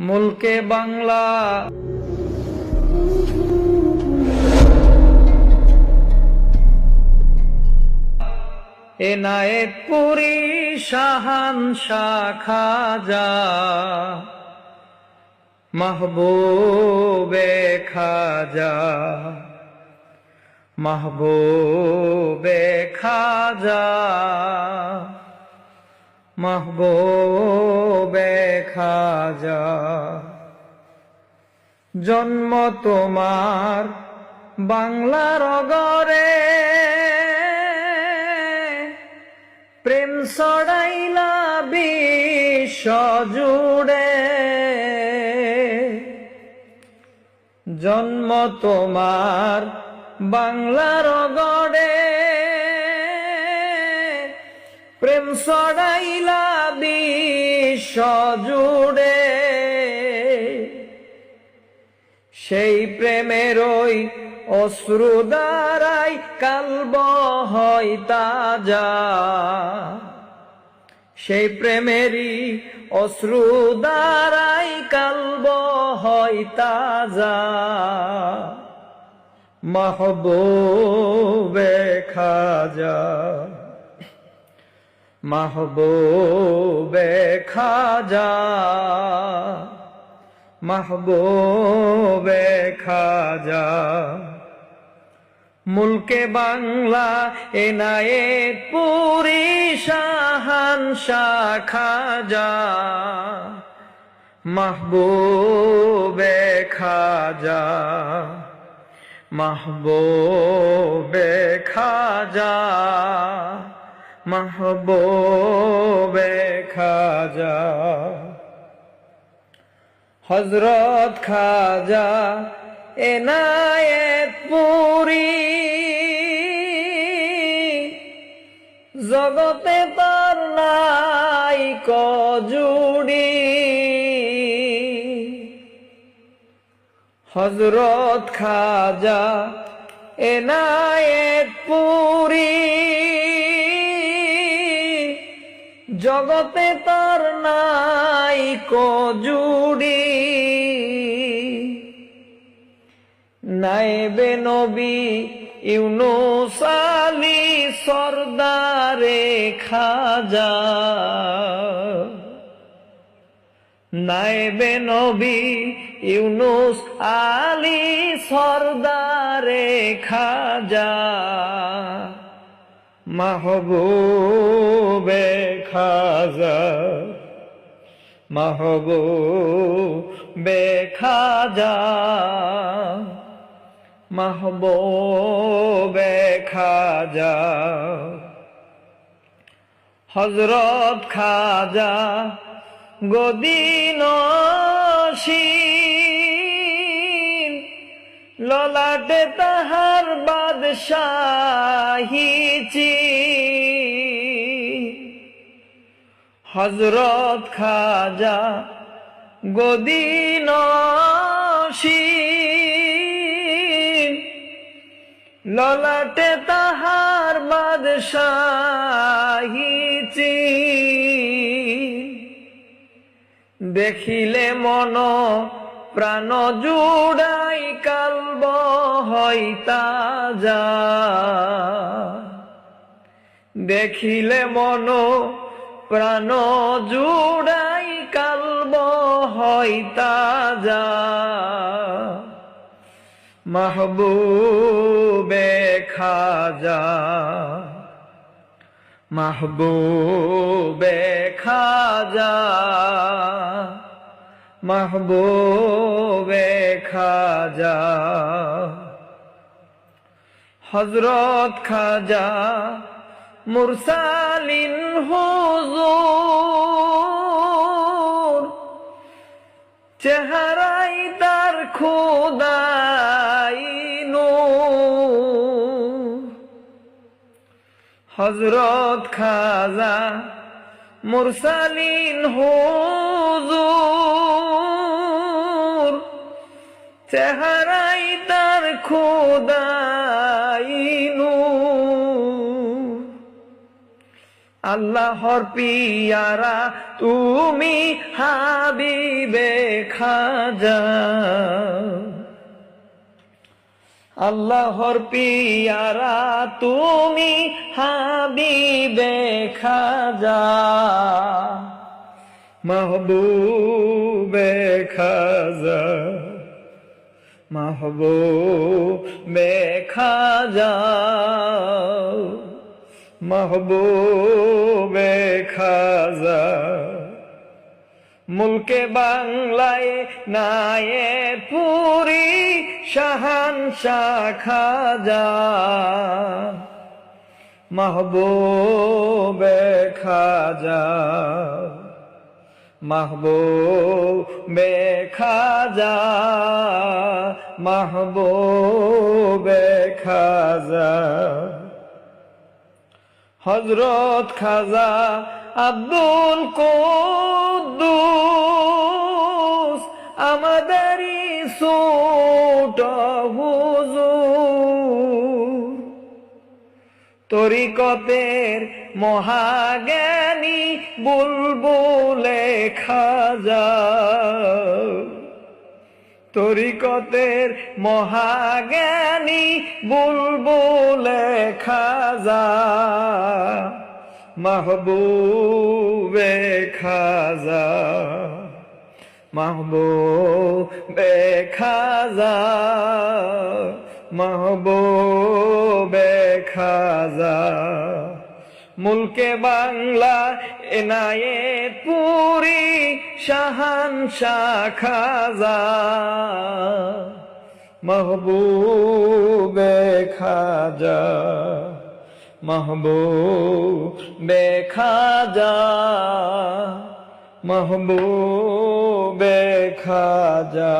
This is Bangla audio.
মুলকে বাংলা। এনায়েত পুরী শাহান খাজা মাহবুবে খাজা। মাহবুবে খাজা। মাহবুবে খাজা। জন্ম তোমার বাংলার গরে প্রেম সড়াইলা বিশ্ব জুড়ে। জন্ম তোমার বাংলার গড়ে। প্রেম সড়াইলা জুড়ে। সেই প্রেমের ওই অশ্রু দ্বারাই কালব হয় তাজা। সেই প্রেমেরই অশ্রু দ্বারাই কালব হয় তাজা। মাহবুবে খাজা। মাহবুবে খাজা মাহবুবে খাজা। মুলকে বাংলা এনায়েত পুরী শাহান শাহ খাজা মাহবুবে খাজা মাহবুবে খাজা। মাহবুবে খাজা। হজরত খাজা এনায়েত পুরী জগতে তার নাই কজুড়ি। হজরত খাজা এনায়েত পুরী জগতে তার নাই কজুড়ি। নাইবে নবী ইউনুস আলী সর্দারে খাজা। নাইবে নবী ইউনুস আলী সর্দারে খাজা। মাহবুবে খাজা মাহবুবে খাজা মাহবুবে খাজা হজরত খাজা গদিন ললাটে তাহার বাদশাহিচি হজরত খাজা গদিন ললাটে তাহার বাদশাহিচি দেখিলে মন প্রাণ জুড়াই কালব হয় তাজা। দেখিলে মন প্রাণ জুড়াই কালব হয় তাজা। মাহবুবে খাজা। মাহবুবে খাজা। মাহবুবে খাজা হজরত খাজা মুরসালিন হুজুর চেহারাই তার খুদাই হজরত খাজা মুরসালিন হুজুর চেহারাই তার খোদাই নূর। আল্লাহর পিয়ারা তুমি হাবিবে খাজা। আল্লাহর পিয়ারা তুমি হাবিবে খাজা। মাহবুবে খাজা। মাহবুবে খাজা মাহবুবে খাজা মুলকে বাংলায় নায়ে পুরি শাহান শাখা খাজা মাহবুবে খাজা মাহবুবে খাজা মাহবুবে খাজা। হজরত খাজা আব্দুল কুদ্দুস আমাদেরই সুট হুজুর। তরিকতের মহাজ্ঞানী বুলবুলে খাজা তরিকতের মহাজ্ঞানী বুলবুলে খাজা মাহবুবে খাজা মাহবুবে খাজা মাহবুবে খাজা মুলকে বাংলা এনায়ে পুরি শাহান খাজা মাহবুবে খাজা মাহবুবে খাজা মাহবুবে খাজা।